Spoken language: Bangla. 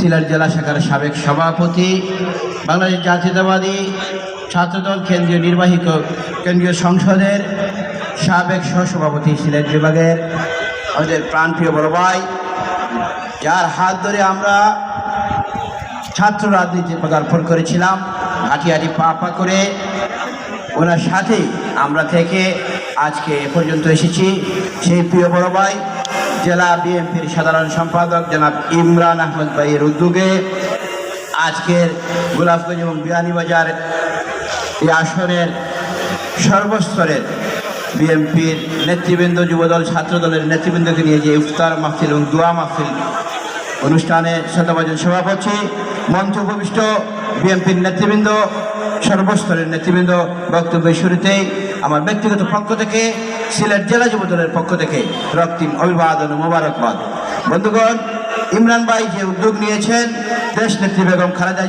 সিলেট জেলা শাখার সাবেক সভাপতি, বাংলাদেশ জাতীয়তাবাদী ছাত্রদল কেন্দ্রীয় নির্বাহী কেন্দ্রীয় সংসদের সাবেক সহসভাপতি সিলেট বিভাগের আমাদের প্রাণপ্রিয় বড় ভাই, যার হাত ধরে আমরা ছাত্র রাজনীতি পদার্পণ করেছিলাম হাঁটি হাঁটি পা পা করে। ওনার সাথে আমরা থেকে আজকে এ পর্যন্ত এসেছি। সেই প্রিয় বড় ভাই জেলা বিএনপির সাধারণ সম্পাদক জনাব ইমরান আহমদ ভাইয়ের উদ্যোগে আজকের গোলাপগঞ্জ এবং বিয়ানীবাজার এই আসনের সর্বস্তরের বিএনপির নেতৃবৃন্দ, যুবদল, ছাত্রদলের নেতৃবৃন্দকে নিয়ে যে ইফতার মাহফিল এবং দোয়া মাহফিল অনুষ্ঠানে শতবাজন সভাপতি মঞ্চ উপবিষ্ট বিএনপির নেতৃবৃন্দ সর্বস্তরের নেতৃবৃন্দ বক্তব্যের শুরুতেই আমার ব্যক্তিগত পক্ষ থেকে, সিলেট জেলা যুব দলের পক্ষ থেকে রক্তিম অভিবাদন ও মোবারকবাদ। বন্ধুগণ, ইমরান ভাই যে উদ্যোগ নিয়েছেন, দেশ নেত্রী বেগম খালেদা